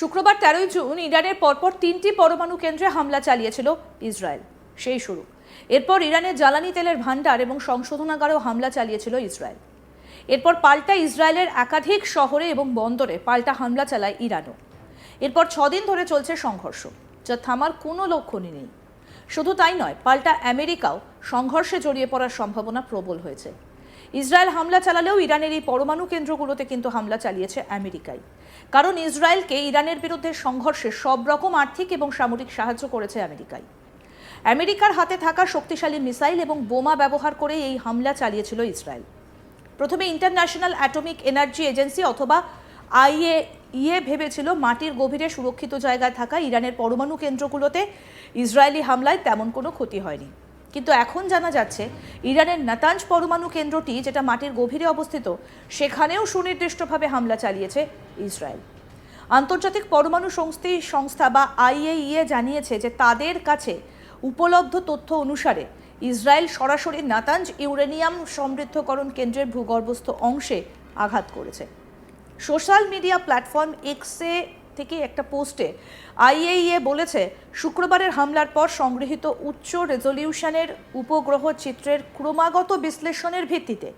শুক্রবার তেরোই জুন ইরানের পরপর তিনটি পরমাণু কেন্দ্রে হামলা চালিয়েছিল ইসরায়েল। সেই শুরু। এরপর ইরানের জ্বালানি তেলের ভাণ্ডার এবং সংশোধনাগারেও হামলা চালিয়েছিল ইসরায়েল। এরপর পাল্টা ইসরায়েলের একাধিক শহরে এবং বন্দরে পাল্টা হামলা চালায় ইরানও। এরপর ছদিন ধরে চলছে সংঘর্ষ, যা থামার কোনো লক্ষণই নেই। শুধু তাই নয়, পাল্টা আমেরিকাও সংঘর্ষে জড়িয়ে পড়ার সম্ভাবনা প্রবল হয়েছে। ইসরায়েল হামলা চালালেও ইরানের এই পরমাণু কেন্দ্রগুলোতে কিন্তু হামলা চালিয়েছে আমেরিকাই। কারণ ইসরায়েলকে ইরানের বিরুদ্ধে সংঘর্ষে সব রকম আর্থিক এবং সামরিক সাহায্য করেছে আমেরিকাই। আমেরিকার হাতে থাকা শক্তিশালী মিসাইল এবং বোমা ব্যবহার করে এই হামলা চালিয়েছিল ইসরায়েল। প্রথমে ইন্টারন্যাশনাল অ্যাটমিক এনার্জি এজেন্সি অথবা আইএ ইয়ে ভেবেছিল মাটির গভীরে সুরক্ষিত জায়গায় থাকা ইরানের পরমাণু কেন্দ্রগুলোতে ইসরায়েলি হামলায় তেমন কোনো ক্ষতি হয়নি। কিন্তু এখন জানা যাচ্ছে ইরানের নাতাঞ্জ পরমাণু কেন্দ্রটি, যেটা মাটির গভীরে অবস্থিত, সেখানেও সুনির্দিষ্টভাবে হামলা চালিয়েছে ইসরায়েল। আন্তর্জাতিক পরমাণু সংস্থি, সংস্থা বা আইএইএ জানিয়েছে যে তাদের কাছে উপলব্ধ তথ্য অনুসারে ইসরায়েল সরাসরি নাতাঞ্জ ইউরেনিয়াম সমৃদ্ধকরণ কেন্দ্রের ভূগর্ভস্থ অংশে আঘাত করেছে। সোশ্যাল মিডিয়া প্ল্যাটফর্ম এক্সে থেকে একটা পোস্টে আইএইএ বলেছে, শুক্রবারের হামলার পর সংগৃহীত উচ্চ রেজলিউশনের উপগ্রহ চিত্রের ক্রমাগত বিশ্লেষণের ভিত্তিতে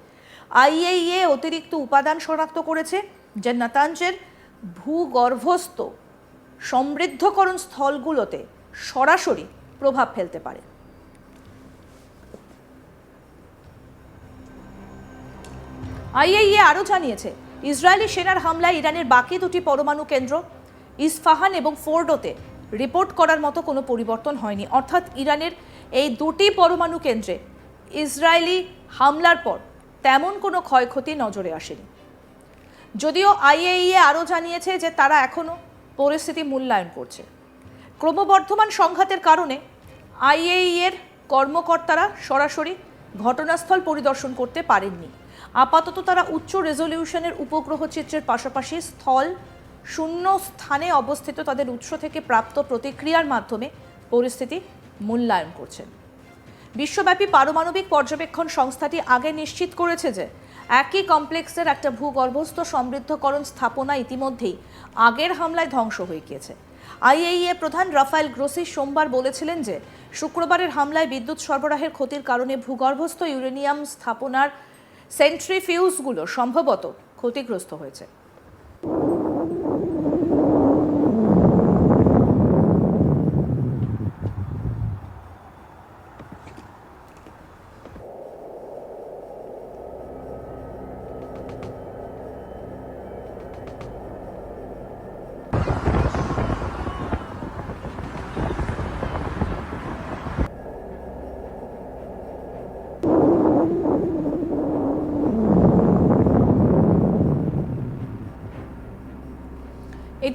আইএইএ অতিরিক্ত উপাদান শনাক্ত করেছে, যা নাতাঞ্জের ভূগর্ভস্থ সমৃদ্ধকরণ স্থলগুলোতে সরাসরি প্রভাব ফেলতে পারে। আইএইএ আরও জানিয়েছে, ইসরায়েলি সেনার হামলায় ইরানের বাকি দুটি পরমাণু কেন্দ্র ইস্ফাহান এবং ফোর্ডোতে রিপোর্ট করার মতো কোনো পরিবর্তন হয়নি। অর্থাৎ ইরানের এই দুটি পরমাণু কেন্দ্রে ইসরায়েলি হামলার পর তেমন কোনো ক্ষয়ক্ষতি নজরে আসেনি। যদিও আইএইএ আরও জানিয়েছে যে তারা এখনও পরিস্থিতি মূল্যায়ন করছে। ক্রমবর্ধমান সংঘাতের কারণে আইএইএর কর্মকর্তারা সরাসরি ঘটনাস্থল পরিদর্শন করতে পারেননি। আপাতত তারা উচ্চ রেজলিউশনের উপগ্রহ চিত্রের পাশাপাশি স্থল শূন্য স্থানে অবস্থিত তাদের উৎস থেকে প্রাপ্ত প্রতিক্রিয়ার মাধ্যমে পরিস্থিতি মূল্যায়ন করছেন বিশ্বব্যাপী পারমাণবিক পর্যবেক্ষণ সংস্থাটি আগে নিশ্চিত করেছে যে একই কমপ্লেক্সের একটা ভূগর্ভস্থ সমৃদ্ধকরণ স্থাপনা ইতিমধ্যেই আগের হামলায় ধ্বংস হয়ে গিয়েছে। আইএইএ প্রধান রাফায়েল গ্রোসি সোমবার বলেছিলেন যে শুক্রবারের হামলায় বিদ্যুৎ সরবরাহের ক্ষতির কারণে ভূগর্ভস্থ ইউরেনিয়াম স্থাপনার সেন্ট্রিফিউজগুলো সম্ভবত ক্ষতিগ্রস্ত হয়েছে।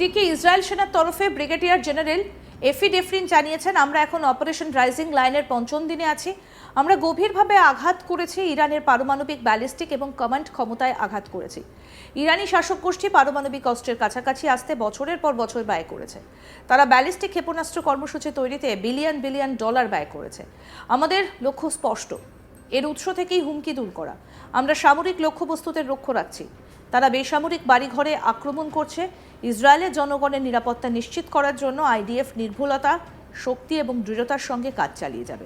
এদিকে ইসরায়েল সেনার তরফে ব্রিগেডিয়ার জেনারেল এফি ডেফরিন জানিয়েছেন, আমরা এখন অপারেশন রাইজিং লাইনের পঞ্চম দিনে আছি। আমরা গভীরভাবে আঘাত করেছি ইরানের পারমাণবিক ব্যালিস্টিক এবং কমান্ড ক্ষমতায় আঘাত করেছি। ইরানি শাসক গোষ্ঠী পারমাণবিক অস্ত্রের কাছাকাছি আসতে বছরের পর বছর ব্যয় করেছে। তারা ব্যালিস্টিক ক্ষেপণাস্ত্র কর্মসূচি তৈরিতে বিলিয়ন বিলিয়ন ডলার ব্যয় করেছে। আমাদের লক্ষ্য স্পষ্ট। এর উৎস থেকেই হুমকি দূর করা। আমরা সামরিক লক্ষ্যবস্তুতে লক্ষ্য রাখছি। তারা বেসামরিক বাড়িঘরে আক্রমণ করছে। ইসরায়েলের জনগণের নিরাপত্তা নিশ্চিত করার জন্য আইডিএফ নির্ভুলতা, শক্তি এবং দৃঢ়তার সঙ্গে কাজ চালিয়ে যাবে।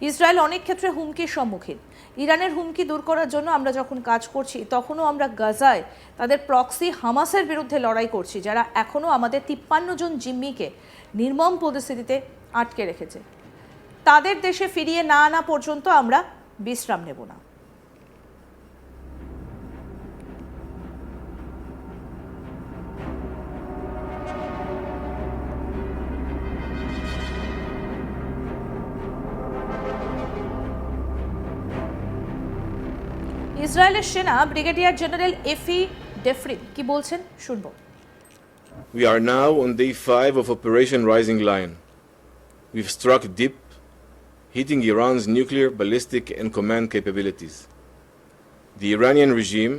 ইসরায়েল অনেক ক্ষেত্রে হুমকির সম্মুখীন। ইরানের হুমকি দূর করার জন্য আমরা যখন কাজ করছি, তখনও আমরা গাজায় তাদের প্রক্সি হামাসের বিরুদ্ধে লড়াই করছি, যারা এখনও আমাদের তিপ্পান্ন জন জিম্মিকে নির্মম পরিস্থিতিতে আটকে রেখেছে। তাদের দেশে ফিরিয়ে না আনা পর্যন্ত আমরা বিশ্রাম নেব না। ইসরায়েলের সেনা ব্রিগেডিয়ার জেনারেল এফি ডেফরিন কি বলছেন শুনবো We are now on day five of Operation Rising Lion. We've struck deep, hitting Iran's nuclear, ballistic, and command capabilities. The Iranian regime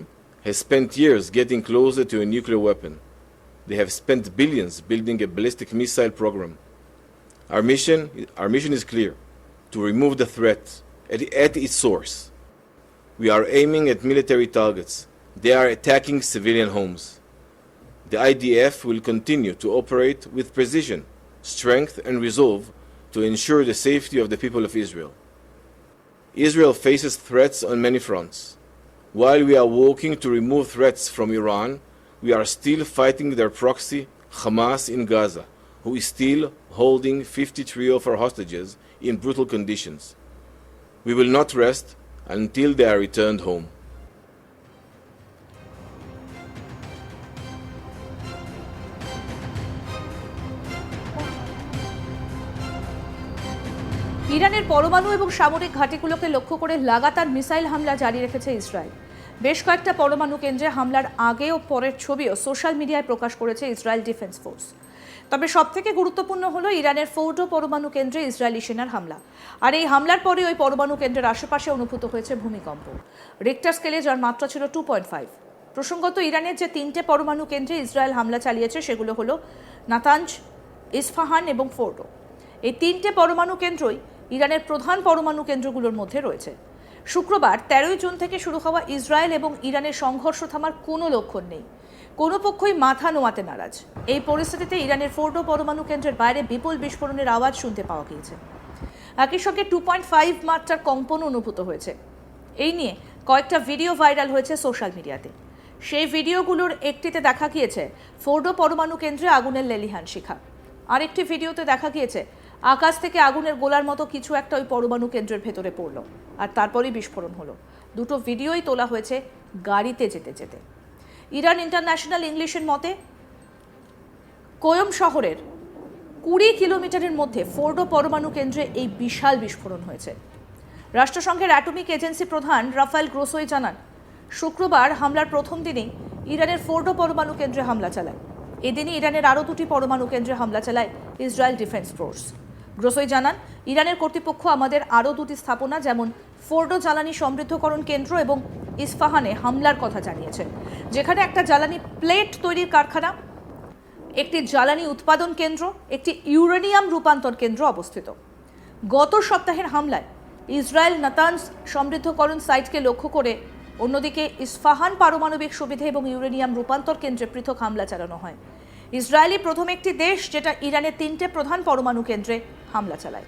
has spent years getting closer to a nuclear weapon. They have spent billions building a ballistic missile program. Our mission, our mission is clear to remove the threat at, at its source. we are aiming at military targets. They are attacking civilian homes. the IDF will continue to operate with precision, strength, and resolve to ensure the safety of the people of Israel. Israel faces threats on many fronts. While we are working to remove threats from Iran, we are still fighting their proxy, Hamas, in Gaza, who is still holding 53 of our hostages in brutal conditions. We will not rest until they are returned home. ইরানের পরমাণু এবং সামরিক ঘাঁটিগুলোকে লক্ষ্য করে লাগাতার missile হামলা জারি রেখেছে ইসরায়েল বেশ কয়েকটা পরমাণু কেন্দ্রে হামলার আগে ও পরের ছবিও সোশ্যাল মিডিয়ায় প্রকাশ করেছে ইসরায়েল ডিফেন্স ফোর্স তবে সবথেকে গুরুত্বপূর্ণ হলো ইরানের ফৌডো পরমাণু কেন্দ্রে ইসরায়েলি সেনার হামলা। আর এই হামলার পরে ওই পরমাণু কেন্দ্রের আশেপাশে অনুভূত হয়েছে ভূমিকম্প। রিক্টার স্কেলে যার মাত্রা ছিল টু পয়েন্ট ফাইভ প্রসঙ্গত ইরানের যে তিনটে পরমাণু কেন্দ্রে ইসরায়েল হামলা চালিয়েছে সেগুলো হলো নাতাঞ্জ, ইস্ফাহান এবং ফোর্ডো। এই তিনটে পরমাণু কেন্দ্রই ইরানের প্রধান পরমাণু কেন্দ্রগুলোর মধ্যে রয়েছে। শুক্রবার তেরোই জুন থেকে শুরু হওয়া ইসরায়েল এবং ইরানের সংঘর্ষ থামার কোনো লক্ষণ নেই। কোনো পক্ষই মাথা নোয়াতে নারাজ। এই পরিস্থিতিতে ইরানের ফোর্ডো পরমাণু কেন্দ্রের বাইরে বিপুল বিস্ফোরণের আওয়াজ শুনতে পাওয়া গিয়েছে। একই সঙ্গে টু পয়েন্ট ফাইভ মাত্রার কম্পন অনুভূত হয়েছে। এই নিয়ে কয়েকটা ভিডিও ভাইরাল হয়েছে সোশ্যাল মিডিয়াতে। সেই ভিডিওগুলোর একটিতে দেখা গিয়েছে ফোর্ডো পরমাণু কেন্দ্রে আগুনের লেলিহান শিখা। আরেকটি ভিডিওতে দেখা গিয়েছে আকাশ থেকে আগুনের গোলার মতো কিছু একটা ওই পরমাণু কেন্দ্রের ভেতরে পড়ল। আর তারপরেই বিস্ফোরণ হলো। দুটো ভিডিওই তোলা হয়েছে গাড়িতে যেতে যেতে। ইরান ইন্টারন্যাশনাল ইংলিশের মতে, কোয়ম শহরের কুড়ি কিলোমিটারের মধ্যে ফোর্ডো পরমাণু কেন্দ্রে এই বিশাল বিস্ফোরণ হয়েছে। রাষ্ট্রসংঘের অ্যাটমিক এজেন্সি প্রধান রাফায়েল গ্রোসোই জানান, শুক্রবার হামলার প্রথম দিনেই ইরানের ফোর্ডো পরমাণু কেন্দ্রে হামলা চালায়। এদিনই ইরানের আরও দুটি পরমাণু কেন্দ্রে হামলা চালায় ইসরায়েল ডিফেন্স ফোর্স। গ্রোসোই জানান, ইরানের কর্তৃপক্ষ আমাদের আরও দুটি স্থাপনা যেমন ফোর্ডো জ্বালানি সমৃদ্ধকরণ কেন্দ্র এবং ইস্পাহানে হামলার কথা জানিয়েছে। যেখানে একটা জ্বালানি প্লেট তৈরির কারখানা, একটি জ্বালানি উৎপাদন কেন্দ্র, একটি ইউরেনিয়াম রূপান্তর কেন্দ্র অবস্থিত। গত সপ্তাহের হামলায় ইসরায়েল নাতানস সমৃদ্ধকরণ সাইটকে লক্ষ্য করে অন্যদিকে ইস্ফাহান পারমাণবিক সুবিধা এবং ইউরেনিয়াম রূপান্তর কেন্দ্রে পৃথক হামলা চালানো হয়। ইসরায়েলই প্রথম একটি দেশ যেটা ইরানের তিনটে প্রধান পরমাণু কেন্দ্রে হামলা চালায়।